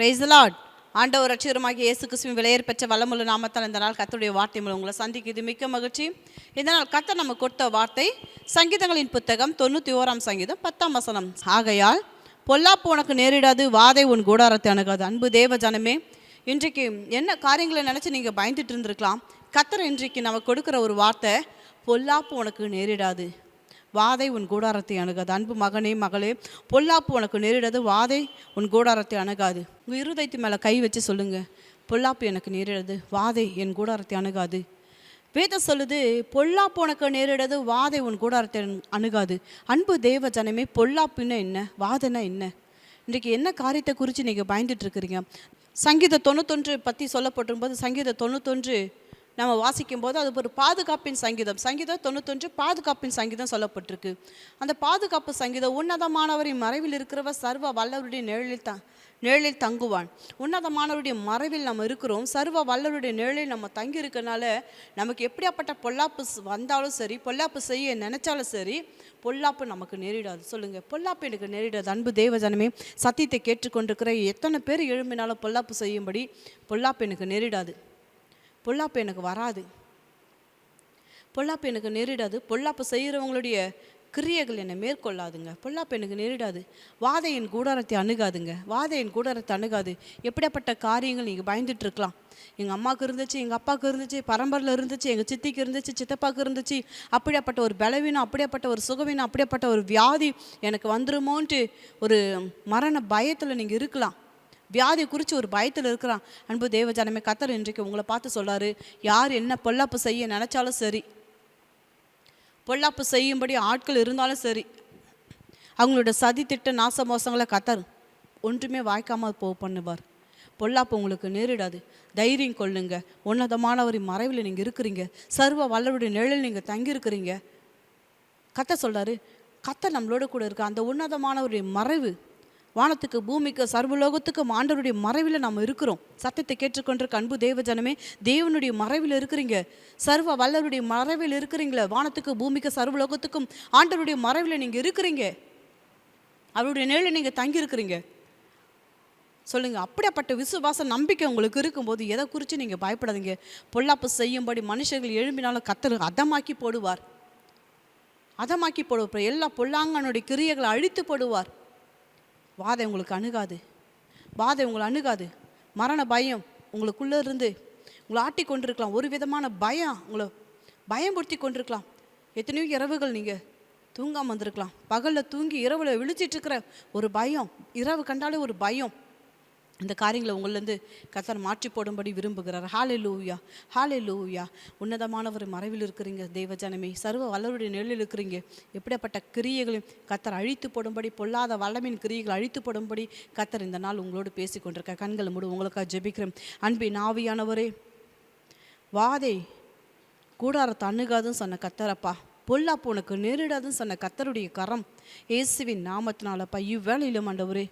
Price lot ஆண்டவர் ரட்சகரமாகிய இயேசு கிறிஸ்துவின் விலையேற பெற்ற வளமுள்ள நாமத்தால் இந்த நாள் கத்துடைய வார்த்தை மூலம் உங்களை சந்திக்கிது மிக்க மகிழ்ச்சி. இந்த நாள் கத்த நம்ம கொடுத்த வார்த்தை சங்கீதங்களின் புத்தகம் தொண்ணூற்றி ஓராம் சங்கீதம் பத்தாம் வசனம். ஆகையால் பொல்லாப்பு உனக்கு நேரிடாது வாதை உன் கூடாரத்தை அணுகாது. அன்பு தேவ ஜனமே இன்றைக்கு என்ன காரியங்களை நினச்சி நீங்கள் பயந்துட்டு இருந்திருக்கலாம்? கத்தர் இன்றைக்கு நம்ம கொடுக்குற ஒரு வார்த்தை பொல்லாப்பு உனக்கு நேரிடாது. வாதை உன் கூடாரத்தை அணுகாது. அன்பு மகனே மகளே பொல்லாப்பு உனக்கு நேரிடாது. வாதை உன் கூடாரத்தை அணுகாது. உங்கள் இருதயத்து மேலே கை வச்சு சொல்லுங்கள் பொல்லாப்பு எனக்கு நேரிடாது. வாதை என் கூடாரத்தை அணுகாது. வேதம் சொல்லுது பொல்லாப்பு உனக்கு நேரிடாது. வாதை உன் கூடாரத்தை அணுகாது. அன்பு தேவ ஜனமே பொல்லாப்புன்னா என்ன? வாதைன்னா என்ன? இன்றைக்கு என்ன காரியத்தை குறித்து நீங்கள் பயந்துட்டு இருக்கிறீங்க? சங்கீத தொண்ணூத்தொன்று பற்றி சொல்லப்பட்டிருக்கும்போது சங்கீத தொண்ணூத்தொன்று நம்ம வாசிக்கும் போது அது ஒரு பாதுகாப்பின் சங்கீதம். சங்கீதம் தொண்ணூத்தொன்று பாதுகாப்பின் சங்கீதம் சொல்லப்பட்டிருக்கு. அந்த பாதுகாப்பு சங்கீதம் உன்னதமானவரின் மறைவில் இருக்கிறவர் சர்வ வல்லவருடைய நிழலில் த நிழலில் தங்குவான். உன்னதமானவருடைய மறைவில் நம்ம இருக்கிறோம். சர்வ வல்லவருடைய நிழலில் நம்ம தங்கி இருக்கனால நமக்கு எப்படியாப்பட்ட பொல்லாப்பு வந்தாலும் சரி பொல்லாப்பு செய்ய நினைச்சாலும் சரி பொல்லாப்பு நமக்கு நேரிடாது. சொல்லுங்க. பொல்லாப்பு எனக்கு நேரிடாது. அன்பு தேவஜனமே சத்தியத்தை கேட்டுக்கொண்டிருக்கிற எத்தனை பேர் எழும்பினாலும் பொல்லாப்பு செய்யும்படி பொல்லாப்பு எனக்கு நேரிடாது. பொல்லாப்பு எனக்கு வராது. பொல்லாப்பு எனக்கு நேரிடாது. பொல்லாப்பு செய்கிறவங்களுடைய கிரியைகள் என்னை மேற்கொள்ளாதுங்க. பொல்லாப்பு எனக்கு நேரிடாது. வாதையின் கூடாரத்தை அணுகாதுங்க. வாதையின் கூடாரத்தை அணுகாது. எப்படியாப்பட்ட காரியங்கள் நீங்கள் பயந்துட்டு இருக்கலாம். எங்கள் அம்மாவுக்கு இருந்துச்சு எங்கள் அப்பாவுக்கு இருந்துச்சு பரம்பரில் இருந்துச்சு எங்கள் சித்திக்கு இருந்துச்சு சித்தப்பாவுக்கு இருந்துச்சு. அப்படியாப்பட்ட ஒரு பலவீனம் அப்படியாப்பட்ட ஒரு சுகவீனம் அப்படியாப்பட்ட ஒரு வியாதி எனக்கு வந்துருமோன்ட்டு ஒரு மரண பயத்தில் நீங்கள் இருக்கலாம். வியாதி குறித்து ஒரு பயத்தில் இருக்கிறான். அன்பு தேவஜானமே கத்தர் இன்றைக்கு உங்களை பார்த்து சொல்கிறாரு யார் என்ன பொல்லாப்பு செய்ய நினச்சாலும் சரி பொல்லாப்பு செய்யும்படி ஆட்கள் இருந்தாலும் சரி அவங்களோட சதி திட்ட நாச மோசங்களை கத்தர் ஒன்றுமே வாய்க்காமல் போ பண்ணுவார். பொல்லாப்பு உங்களுக்கு நேரிடாது. தைரியம் கொள்ளுங்க. உன்னதமானவரின் மறைவில் நீங்கள் இருக்கிறீங்க. சர்வ வல்லவருடைய நிழல் நீங்கள் தங்கியிருக்கிறீங்க. கத்த சொல்கிறாரு கத்த நம்மளோட கூட இருக்க அந்த உன்னதமானவருடைய மறைவு வானத்துக்கு பூமிக்கு சர்வலோகத்துக்கும் ஆண்டவருடைய மறைவில் நம்ம இருக்கிறோம். சத்தத்தை கேட்டுக்கொண்டிருக்க அன்பு தேவஜனமே தேவனுடைய மறைவில் இருக்கிறீங்க. சர்வ வல்லவருடைய மறைவில் இருக்கிறீங்களே வானத்துக்கு பூமிக்கு சர்வலோகத்துக்கும் ஆண்டவருடைய மறைவில் நீங்கள் இருக்கிறீங்க. அவருடைய நிலையில் நீங்கள் தங்கியிருக்கிறீங்க. சொல்லுங்கள் சொல்லுங்க அப்படியாப்பட்ட விசுவாச நம்பிக்கை உங்களுக்கு இருக்கும்போது எதை குறித்து நீங்கள் பயப்படாதீங்க. பொல்லாப்பு செய்யும்படி மனுஷர்கள் எழும்பினாலும் கத்தர் அதமாக்கி போடுவார். அதமாக்கி போடுவார். எல்லா பொல்லாங்கனுடைய கிரியைகளை அழித்து போடுவார். வாதை உங்களுக்கு அணுகாது. வாதை உங்களை அணுகாது. மரண பயம் உங்களுக்குள்ளே இருந்து உங்களை ஆட்டி கொண்டிருக்கலாம். ஒரு விதமான பயம் உங்களை பயம்படுத்தி கொண்டிருக்கலாம். எத்தனையோ இரவுகள் நீங்கள் தூங்காமல் வந்திருக்கலாம். பகலில் தூங்கி இரவில் விழிச்சிட்டு இருக்கிற ஒரு பயம் இரவு கண்டாலே ஒரு பயம். இந்த காரியங்களை உங்களிலேருந்து கத்தர் மாற்றி போடும்படி விரும்புகிறார். ஹாலே லூவியா ஹாலே லூயா உன்னதமானவர் மறைவில் இருக்கிறீங்க தேவஜனமே. சர்வ வல்லவருடைய நிழலில் இருக்கிறீங்க. எப்படியாப்பட்ட கிரியைகளையும் கத்தர் அழித்து போடும்படி பொல்லாத வல்லமின் கிரியைகள் அழித்து போடும்படி கத்தர் இந்த நாள் உங்களோடு பேசிக்கொண்டிருக்க கண்களை மூடு உங்களுக்காக ஜெபிக்கிறேன். அன்பின் ஆவியானவரே வாதை கூடாரத்தை அணுகாதுன்னு சொன்ன கத்தரப்பா பொல்லாப்பு உனக்கு நேரிடாதுன்னு சொன்ன கத்தருடைய கரம். இயேசுவின் நாமத்தினாலப்பா இவ்வேளையிலும் ஆண்டவரே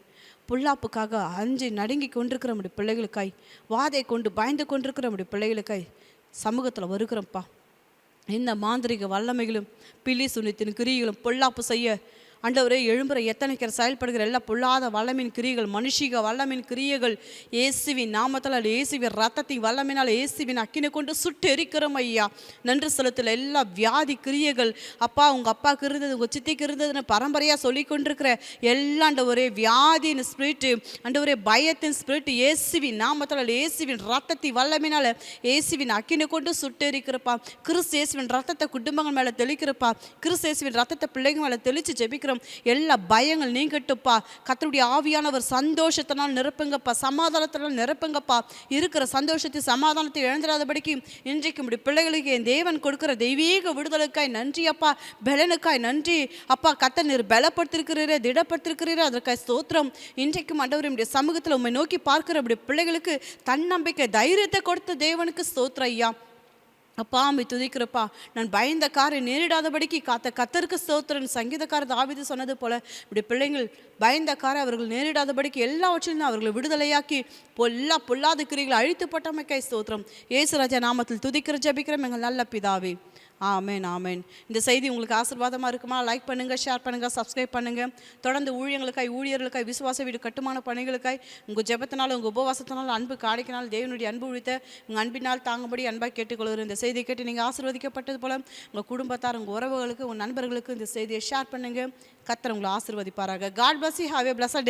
பொல்லாப்புக்காக அஞ்சு நடுங்கி கொண்டிருக்கிற நம்முடைய பிள்ளைகளுக்காய் வாதை கொண்டு பயந்து கொண்டிருக்கிற நம்முடைய பிள்ளைகளுக்காய் சமூகத்தில் வருகிறோம்ப்பா. இந்த மாந்திரிக வல்லமைகளும் பில்லி சுனித்தின் கிரிகளும் பொல்லாப்பு செய்ய ஆண்டவரே எழும்புற எத்தனைக்கிற செயல்படுகிற எல்லா பொல்லாத வல்லமின் கிரியைகள் மனுஷிக வல்லமின் கிரியைகள் இயேசுவின் நாமத்தால் இயேசுவின் ரத்தத்தின் வல்லமினால் இயேசுவின் அக்கினை கொண்டு சுட்டு எரிக்கிறோம் ஐயா. நன்றி செலுத்தல எல்லா வியாதி கிரியைகள். அப்பா உங்கள் அப்பாவுக்கு இருந்தது உங்கள் சித்திக்கு இருந்ததுன்னு பரம்பரையாக சொல்லி கொண்டிருக்கிற எல்லா ஒரே வியாதியின் ஸ்பிரிட்டு ஒரே பயத்தின் ஸ்பிரிட் இயேசுவின் நாமத்தால் இயேசுவின் ரத்தத்தின் வல்லமினால் இயேசுவின் அக்கினை கொண்டு சுட்டு எரிக்கிறப்பா கிறிஸ்து இயேசுவின் ரத்தத்தை குடும்பங்கள் மேலே தெளிக்கிறப்பா. கிறிஸ்து இயேசுவின் ரத்தத்தை பிள்ளைங்க மேலே தெளித்து இருக்கிற எல்லா பயங்கள் நீங்கட்டுப்பா. கத்தருடைய ஆவியானவர் சந்தோஷத்தினால் நிரப்புங்கப்பா. சமாதானத்தினால் நிரப்புங்கப்பா. இருக்கிற சந்தோஷத்தை சமாதானத்தை இழந்துடாதபடிக்கு இன்றைக்கு இப்படி பிள்ளைகளுக்கு என் தேவன் கொடுக்கிற தெய்வீக விடுதலுக்காய் நன்றி அப்பா. பலனுக்காய் நன்றி. அப்பா கத்த நீர் பலப்படுத்திருக்கிறீரே திடப்படுத்திருக்கிறீரே. அதற்காய் ஸ்தோத்திரம். இன்றைக்கும் ஆண்டவர் சமூகத்தில் உண்மை நோக்கி பார்க்கிற அப்படி பிள்ளைகளுக்கு தன்னம்பிக்கை தைரியத்தை கொடுத்த தேவனுக்கு ஸ்தோத்திரம் ஐயா. அப்பா அம்மை துதிக்கிறப்பா நான் பயந்த காரை நேரிடாதபடிக்கு காத்த கத்தருக்கு ஸ்தோத்திரன் சங்கீதக்காரர் தாவிது சொன்னது போல இப்படி பிள்ளைங்கள் பயந்த காரை அவர்கள் நேரிடாதபடிக்கு எல்லாவற்றிலும் அவர்களை விடுதலையாக்கி பொல்லா பொல்லாத கிரிகளை அழித்து போட்டமைக்காய் ஸ்தோத்திரம். ஏசுராஜா நாமத்தில் துதிக்கிற ஜபிக்கிறோம் எங்கள் நல்ல பிதாவே. ஆமேன் ஆமேன். இந்த செய்தி உங்களுக்கு ஆசீர்வாதமாக இருக்குமா? லைக் பண்ணுங்கள் ஷேர் பண்ணுங்கள் சப்ஸ்கிரைப் பண்ணுங்கள் தொடர்ந்து ஊழியங்களுக்காய் ஊழியர்களுக்காய் விசுவாச வீடு கட்டுமான பணிகளுக்காய் உங்கள் ஜெபத்தினால் உங்கள் உபவாசத்தினால் அன்பு காணிக்கினால் தேவனுடைய அன்பு உழித்த உங்கள் அன்பினால் தாங்கும்படி அன்பாக கேட்டுக்கொள்கிறேன். இந்த செய்தியை கேட்டு நீங்கள் ஆசீர்வதிக்கப்பட்டது போல் உங்கள் குடும்பத்தார் உங்கள் உறவுகளுக்கு உங்கள் நண்பர்களுக்கு இந்த செய்தியை ஷேர் பண்ணுங்கள் கத்தர் உங்களை ஆசீர்வதிப்பாராக. God bless have have a blessed